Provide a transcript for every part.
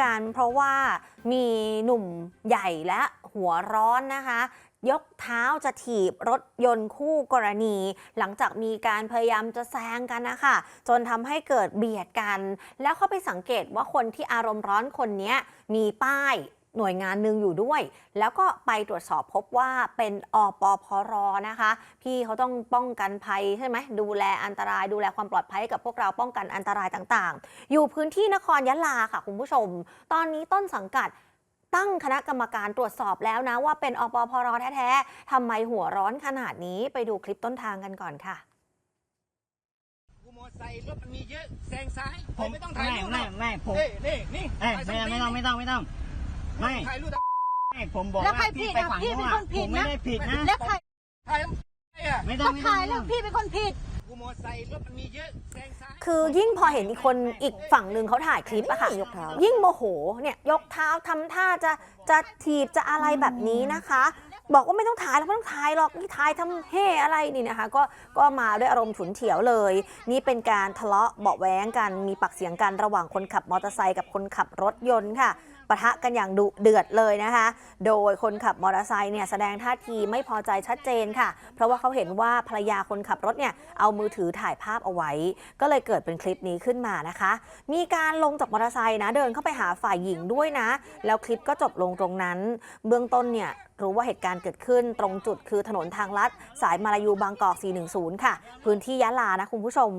กัน เพราะว่ามีหนุ่มใหญ่และหัวร้อนนะคะ ยกเท้าจะถีบรถยนต์คู่กรณี หลังจากมีการพยายามจะแซงกันนะคะจนทำให้เกิดเบียดกัน แล้วเขาไปสังเกตว่าคนที่อารมณ์ร้อนคนนี้มีป้าย หน่วยงานหนึ่งอยู่ด้วย แล้วก็ไปตรวจสอบพบว่าเป็นอปพรนะคะ พี่เขาต้องป้องกันภัยใช่ไหมดูแลอันตราย ดูแลความปลอดภัยให้กับพวกเราป้องกันอันตรายต่างๆ อยู่พื้นที่นครยะลาค่ะคุณผู้ชม ตอนนี้ต้นสังกัดตั้งคณะกรรมการตรวจสอบแล้วนะว่าเป็นอปพรแท้ๆทำไมหัวร้อนขนาดนี้ไปดูคลิปต้นทางกันก่อนค่ะกูมอไซค์รถมันมีเยอะแซงซ้ายผมไม่ต้องถ่ายไม่รูปไม่ไม่ผมเอ้ยนี่นี่เอ้ยถ่ายไม่สไม่ต้องไม่ต้องไม่ต้อง ไม่ถ่ายรูปไม่ผมบอกแล้วใครว่าพี่ผิดไปอะฝั่งพี่นู้นเป็นอะคนผิผดมไม่นะได้ผิดนะแล้วใครถ่ายทำไมอะไม่ต้องก็ไม่ต้อถ่างยไม่แล้ต้วองพี่เป็นคนผิด กูมอไซค์รถมันมีเยอะแซงซ้าย คือยิ่งพอเห็นอีกคนอีกฝั่งหนึ่งเขาถ่ายคลิปอะค่ะยกเท้ายิ่งโมโหเนี่ยยกเท้าทำท่าจะจะถีบจะอะไรแบบนี้นะคะ บอกว่าไม่ต้องถ่ายแล้วไม่ต้องถ่ายหรอกนี่ถ่ายทำเฮ่อะไรนี่นะคะ ก็ก็มาด้วยอารมณ์ฉุนเฉียวเลย นี่เป็นการทะเลาะเบาะแวงกันมีปากเสียงกันระหว่างคนขับมอเตอร์ไซค์กับคนขับรถยนต์ค่ะปะทะกันอย่างดุเดือดเลยนะคะ โดยคนขับมอเตอร์ไซค์เนี่ยแสดงท่าทีไม่พอใจชัดเจนค่ะ เพราะว่าเขาเห็นว่าภรรยาคนขับรถเนี่ยเอามือถือถ่ายภาพเอาไว้ ก็เลยเกิดเป็นคลิปนี้ขึ้นมานะคะ มีการลงจากมอเตอร์ไซค์นะเดินเข้าไปหาฝ่ายหญิงด้วยนะ แล้วคลิปก็จบลงตรงนั้น เบื้องต้นเนี่ยรู้ว่าเหตุการณ์เกิดขึ้นตรงจุดคือถนนทางลัด สายมาลายูบางกอก 410 ค่ะ พื้นที่ยะลานะคุณผู้ชม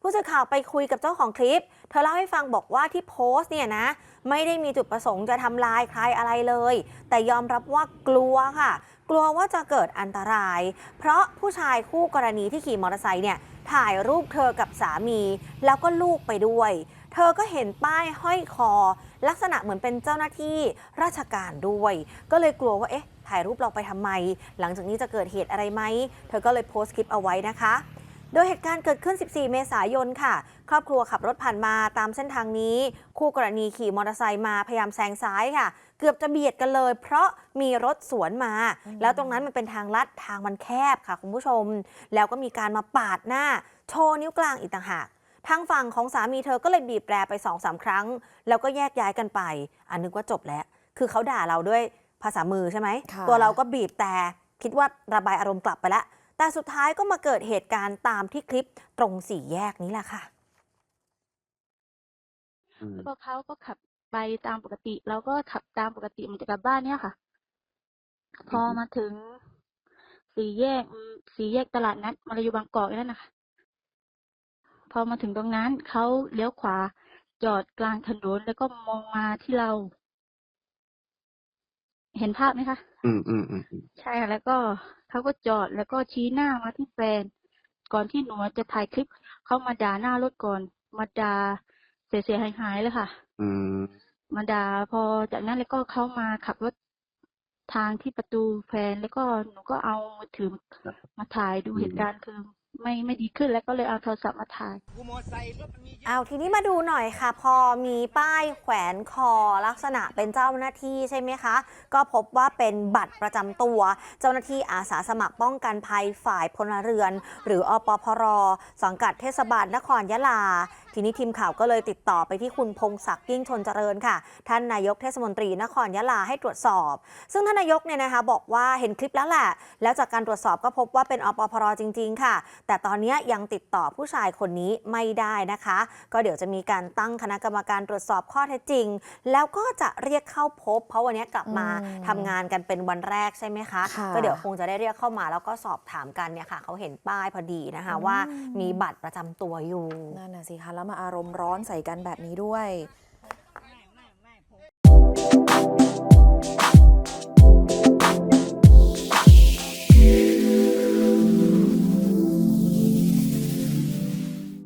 ผู้สื่อข่าวไปคุยกับเจ้าของคลิป เธอเล่าให้ฟังบอกว่าที่โพสต์เนี่ยนะ ไม่ได้มีจุดประสงค์จะทำลายใครอะไรเลย แต่ยอมรับว่ากลัวค่ะ กลัวว่าจะเกิดอันตราย เพราะผู้ชายคู่กรณีที่ขี่มอเตอร์ไซค์เนี่ยถ่ายรูปเธอกับสามี แล้วก็ลูกไปด้วย เธอก็เห็นป้ายห้อยคอ ลักษณะเหมือนเป็นเจ้าหน้าที่ราชการด้วย ก็เลยกลัวว่าเอ๊ะ ถ่ายรูปเราไปทำไม หลังจากนี้จะเกิดเหตุอะไรไหม เธอก็เลยโพสต์คลิปเอาไว้นะคะ โดยเหตุการณ์เกิดขึ้น 14 เมษายนค่ะ ครอบครัวขับรถผ่านมาตามเส้นทางนี้ คู่กรณีขี่มอเตอร์ไซค์มาพยายามแซงซ้ายค่ะ เกือบจะเบียดกันเลย เพราะมีรถสวนมา แล้วตรงนั้นมันเป็นทางลัดทางมันแคบค่ะคุณผู้ชม แล้วก็มีการมาปาดหน้า โชว์นิ้วกลางอีกต่างหากทางฝั่งของสามีเธอก็เลยบีบแตรไปสองสามครั้ง แล้วก็แยกย้ายกันไป อันนึกว่าจบแล้ว คือเขาด่าเราด้วย ภาษามือใช่ไหม ค่ะตัวเราก็บีบแต่คิดว่าระบายอารมณ์กลับไปแล้ว แต่สุดท้ายก็มาเกิดเหตุการณ์ตามที่คลิปตรงสี่แยกนี้แหละค่ะแล้วก็เขาก็ขับไปตามปกติเราก็ขับตามปกติมันจะกลับบ้านเนี่ยค่ะ พอมาถึงสี่แยกอืมสี่แยกตลาดนัดมาลายูบางกอกนั่นนะคะพอมาถึงตรงนั้นเขาเลี้ยวขวาจอดกลางถนนแล้วก็มองมาที่เรา เห็นภาพไหมคะอืมอืมอืมอืมใช่ค่ะแล้วก็เขาก็จอดแล้วก็ชี้หน้ามาที่แฟน ก่อนที่หนูจะถ่ายคลิปเขามาด่าหน้ารถก่อน มาด่าเสียหายหายๆเลยค่ะ อืมมาด่าพอจากนั้นแล้วก็เขามาขับรถทางที่ประตูแฟนแล้วก็หนูก็เอามือถือมาถ่ายดูเหตุการณ์คือ ไม่ไม่ดีขึ้นแล้วก็เลยเอาโทรศัพท์มาถ่ายเอะเอาทีนี้มาดูหน่อยค่ะ พอมีป้ายแขวนคอลักษณะเป็นเจ้าหน้าที่ใช่ไหมคะ ก็พบว่าเป็นบัตรประจำตัว เจ้าหน้าที่อาสาสมัครป้องกันภัยฝ่ายพลเรือน หรืออปพร สังกัดเทศบาลนครยะลา ทีนี้ทีมข่าวก็เลยติดต่อไปที่คุณพงศักดิ์ยิ่งชนเจริญค่ะ ท่านนายกเทศมนตรีนครยะลาให้ตรวจสอบ ซึ่งท่านนายกเนี่ยนะคะบอกว่าเห็นคลิปแล้วแหละแล้วจากการตรวจสอบก็พบว่าเป็นอปพรจริง ๆ ค่ะแต่ตอนนี้ยังติดต่อผู้ชายคนนี้ไม่ได้นะคะ ก็เดี๋ยวจะมีการตั้งคณะกรรมการตรวจสอบข้อเท็จจริง แล้วก็จะเรียกเข้าพบ เพราะวันนี้กลับมาอืมทำงานกันเป็นวันแรกใช่ไหมคะค่ะก็เดี๋ยวคงจะได้เรียกเข้ามาแล้วก็สอบถามกันเนี่ยค่ะเขาเห็นป้ายพอดีนะคะว่ามีบัตรประจำตัวอยู่นั่นน่ะสิคะแล้วมาอารมณ์ร้อนใส่กันแบบนี้ด้วย